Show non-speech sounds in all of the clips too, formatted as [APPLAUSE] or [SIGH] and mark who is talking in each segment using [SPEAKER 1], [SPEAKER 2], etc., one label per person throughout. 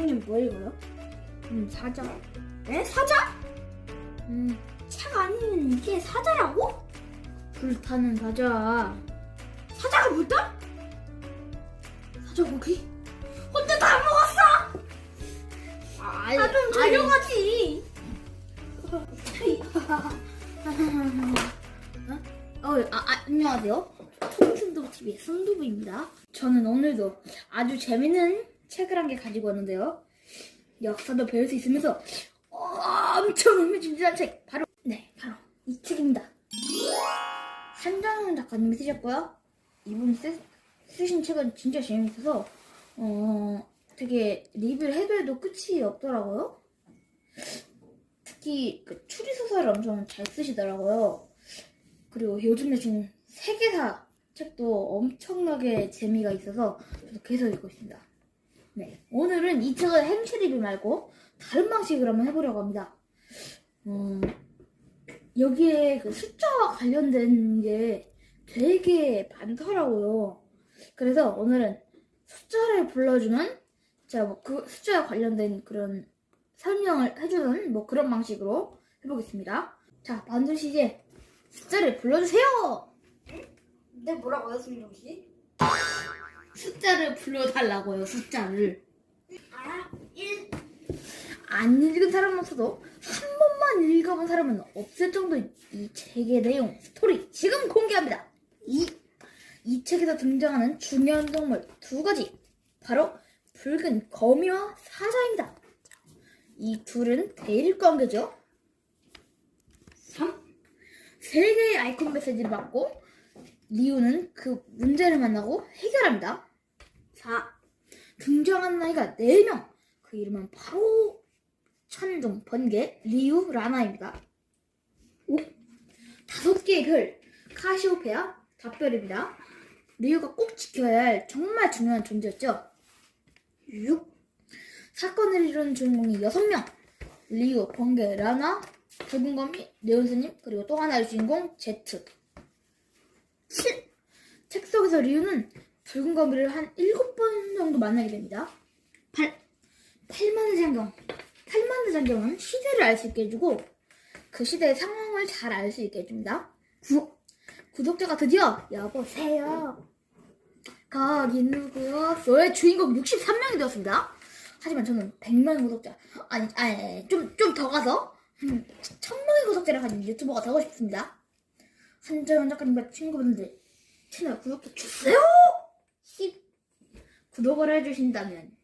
[SPEAKER 1] 형님 뭐 읽어요?
[SPEAKER 2] 음, 사자.
[SPEAKER 1] 에? 사자?
[SPEAKER 2] 음,
[SPEAKER 1] 책 아니면 이게 사자라고?
[SPEAKER 2] 불타는 사자.
[SPEAKER 1] 사자가 뭐다? 사자 고기? 혼자 다 먹었어!
[SPEAKER 2] 아,
[SPEAKER 1] 나좀 데려가지!
[SPEAKER 2] 어, 아, 아, 안녕하세요. 통순도 TV의 순두부입니다. 저는 오늘도 아주 재밌는 책을 한 개 가지고 왔는데요. 역사도 배울 수 있으면서 엄청 흥미진진한 책 바로 네 바로 이 책입니다. 한정훈 작가님이 쓰셨고요. 이분 쓰, 쓰신 책은 진짜 재밌어서 어 되게 리뷰를 해도 해도 끝이 없더라고요. 특히 그 추리 소설을 엄청 잘 쓰시더라고요. 그리고 요즘에 지금 세계사 책도 엄청나게 재미가 있어서 계속 읽고 있습니다. 네, 오늘은 이 책을 리뷰 말고 다른 방식으로 한번 해보려고 합니다. 음, 여기에 그 숫자와 관련된 게 되게 많더라고요. 그래서 오늘은 숫자를 불러주는 자, 뭐그 숫자와 관련된 그런 설명을 해주는 뭐 그런 방식으로 해보겠습니다. 자, 반드시 이제 숫자를 불러주세요!
[SPEAKER 1] 네, 뭐라고요, 승용 씨?
[SPEAKER 2] 숫자를 불러달라고요, 숫자를.
[SPEAKER 1] 아, 1.
[SPEAKER 2] 안 읽은 사람 없어도 한 번만 읽어본 사람은 없을 정도의 이 책의 내용, 스토리 지금 공개합니다. 이, 이 책에서 등장하는 중요한 동물 두 가지. 바로 붉은 거미와 사자입니다. 이 둘은 대일 관계죠.
[SPEAKER 1] 3.
[SPEAKER 2] 세 개의 아이콘 메시지를 받고 리우는 그 문제를 만나고 해결합니다.
[SPEAKER 1] 4.
[SPEAKER 2] 등장한 나이가 4명. 그 이름은 바로 천둥, 번개, 리우, 라나입니다. 5. 다섯 개의 별. 카시오페아, 답별입니다. 리우가 꼭 지켜야 할 정말 중요한 존재였죠. 6. 사건을 이루는 주인공이 6명. 리우, 번개, 라나, 붉은 거미, 네온스님, 그리고 또 하나의 주인공, 제트. 7. 책 속에서 리우는 붉은 거미를 한 7번 정도 만나게 됩니다. 8. 팔만의 장경. 팔만의 장경은 시대를 알 수 있게 해주고 그 시대의 상황을 잘 알 수 있게 해줍니다. 9. 구독자가 드디어 여보세요. 거기 누구요? 너의 주인공 63명이 되었습니다. 하지만 저는 100명의 구독자 아니 아니 좀 좀 더 가서 음, 1000명의 구독자를 가진 유튜버가 되고 싶습니다. 한정현 작가님과 친구분들 채널 구독도 주세요. 10. 구독을 해주신다면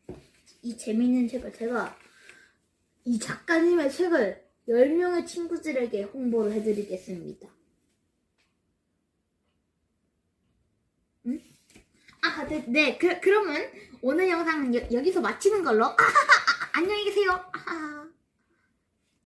[SPEAKER 2] 이 재미있는 책을 제가 이 작가님의 책을 10명의 친구들에게 홍보를 해드리겠습니다. 응? 아, 네, 네. 그, 그러면 오늘 영상은 여, 기서 마치는 걸로. 아, [LAUGHS] 안녕히 계세요. 아.